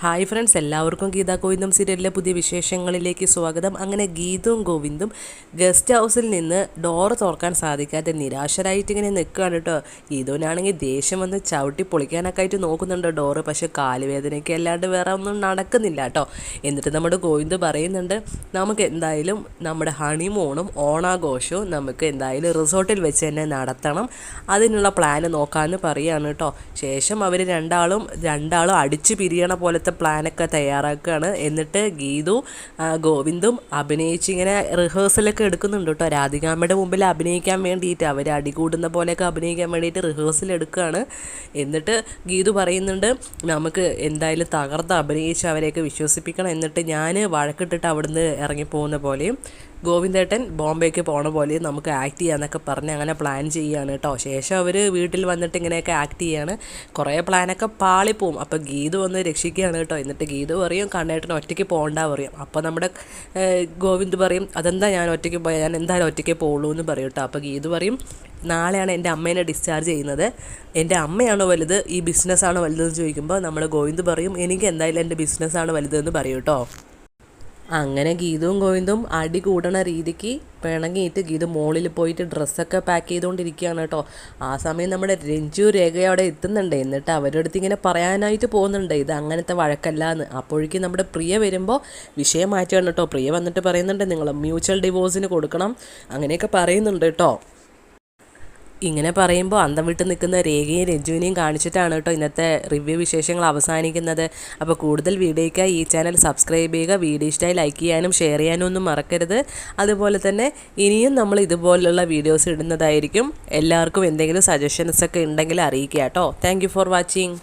Hi friends എല്ലാവർക്കും ഗീതാ ഗോവിന്ദം സീരിയലിലെ പുതിയ വിശേഷങ്ങളിലേക്ക് സ്വാഗതം. അങ്ങനെ ഗീതവും ഗോവിന്ദും ഗസ്റ്റ് ഹൗസിൽ നിന്ന് ഡോറ് തുറക്കാൻ സാധിക്കാതെ നിരാശരായിട്ട് ഇങ്ങനെ നിൽക്കുകയാണ് കേട്ടോ ഗീതുവിനാണെങ്കിൽ ദേഷ്യം വന്ന് ചവിട്ടി പൊളിക്കാനൊക്കെ ആയിട്ട് നോക്കുന്നുണ്ട് ഡോറ് പക്ഷേ കാലുവേദനയ്ക്ക് അല്ലാണ്ട് വേറെ ഒന്നും നടക്കുന്നില്ല കേട്ടോ എന്നിട്ട് നമ്മുടെ ഗോവിന്ദ് പറയുന്നുണ്ട് നമുക്ക് എന്തായാലും നമ്മുടെ ഹണിമൂണും ഓണാഘോഷവും നമുക്ക് എന്തായാലും റിസോർട്ടിൽ വെച്ച് തന്നെ നടത്തണം. അതിനുള്ള പ്ലാന് നോക്കാമെന്ന് പറയുകയാണ് കേട്ടോ ശേഷം അവർ രണ്ടാളും രണ്ടാളും അടിച്ചു പിരിയണ പോലത്തെ പ്ലാനൊക്കെ തയ്യാറാക്കുകയാണ്. എന്നിട്ട് ഗീതു ഗോവിന്ദും അഭിനയിച്ച് ഇങ്ങനെ റിഹേഴ്സലൊക്കെ എടുക്കുന്നുണ്ട് കേട്ടോ. രാധികാമ്മയുടെ മുമ്പിൽ അഭിനയിക്കാൻ വേണ്ടിയിട്ട് അവർ അടികൂടുന്ന പോലെയൊക്കെ അഭിനയിക്കാൻ വേണ്ടിയിട്ട് റിഹേഴ്സൽ എടുക്കുകയാണ്. എന്നിട്ട് ഗീതു പറയുന്നുണ്ട് നമുക്ക് എന്തായാലും തകർത്ത് അഭിനയിച്ച് അവരെയൊക്കെ വിശ്വസിപ്പിക്കണം. എന്നിട്ട് ഞാൻ വഴക്കിട്ടിട്ട് അവിടുന്ന് ഇറങ്ങിപ്പോകുന്ന പോലെയും ഗോവിന്ദേട്ടൻ ബോംബെക്ക് പോണ പോലെ നമുക്ക് ആക്ട് ചെയ്യാന്നൊക്കെ പറഞ്ഞ് അങ്ങനെ പ്ലാൻ ചെയ്യുകയാണ് കേട്ടോ. ശേഷം അവർ വീട്ടിൽ വന്നിട്ട് ഇങ്ങനെയൊക്കെ ആക്ട് ചെയ്യാണ് കുറേ പ്ലാനൊക്കെ പാളിപ്പോവും. അപ്പോൾ ഗീതു വന്ന് രക്ഷിക്കുകയാണ്. കേട്ടോ. എന്നിട്ട് ഗീത പറയും കണ്ണേട്ടൻ ഒറ്റയ്ക്ക് പോകണ്ട പറയും. അപ്പോൾ നമ്മുടെ ഗോവിന്ദ് പറയും അതെന്താ ഞാൻ ഒറ്റയ്ക്ക് പോയാൽ ഞാൻ എന്തായാലും ഒറ്റയ്ക്ക് പോകുള്ളൂ എന്ന് പറയും കേട്ടോ. അപ്പോൾ ഗീത് പറയും നാളെയാണ് എന്റെ അമ്മേനെ ഡിസ്ചാർജ് ചെയ്യുന്നത്. എന്റെ അമ്മയാണോ വലുത്? ഈ ബിസിനസ്സാണോ വലുതെന്ന് ചോദിക്കുമ്പോൾ നമ്മൾ ഗോവിന്ദ് പറയും എനിക്ക് എന്തായാലും എന്റെ ബിസിനസ്സാണ് വലുതെന്ന് പറയും കേട്ടോ. അങ്ങനെ ഗീതവും ഗോവിന്ദും അടി കൂടണ രീതിക്ക് പിണങ്ങിയിട്ട് ഗീതു മോളിൽ പോയിട്ട് ഡ്രസ്സൊക്കെ പാക്ക് ചെയ്തുകൊണ്ടിരിക്കുകയാണ് കേട്ടോ. ആ സമയം നമ്മുടെ രഞ്ജു രേഖ അവിടെ എത്തുന്നുണ്ട്. എന്നിട്ട് അവരുടെ അടുത്ത് ഇങ്ങനെ പറയാനായിട്ട് പോകുന്നുണ്ട്. ഇത് അങ്ങനത്തെ വഴക്കല്ല എന്ന് അപ്പോഴേക്കും നമ്മുടെ പ്രിയ വരുമ്പോൾ വിഷയം മാറ്റുകയാണ് കേട്ടോ. പ്രിയ വന്നിട്ട് പറയുന്നുണ്ട് നിങ്ങൾ മ്യൂച്വൽ ഡിവോഴ്സിന് കൊടുക്കണം. അങ്ങനെയൊക്കെ പറയുന്നുണ്ട് കേട്ടോ. ഇങ്ങനെ പറയുമ്പോൾ അന്തം വിട്ട് നിൽക്കുന്ന രേഖയും രഞ്ജുവിനെയും കാണിച്ചിട്ടാണ് കേട്ടോ ഇന്നത്തെ റിവ്യൂ വിശേഷങ്ങൾ അവസാനിക്കുന്നത്. അപ്പോൾ കൂടുതൽ വീഡിയോയ്ക്കായി ഈ ചാനൽ സബ്സ്ക്രൈബ് ചെയ്യുക വീഡിയോ ഇഷ്ടമായി ലൈക്ക് ചെയ്യാനും ഷെയർ ചെയ്യാനും ഒന്നും മറക്കരുത്. അതുപോലെ തന്നെ ഇനിയും നമ്മൾ ഇതുപോലുള്ള വീഡിയോസ് ഇടുന്നതായിരിക്കും. എല്ലാവർക്കും എന്തെങ്കിലും സജഷൻസ് ഒക്കെ ഉണ്ടെങ്കിൽ അറിയിക്കുക കേട്ടോ. Thank for watching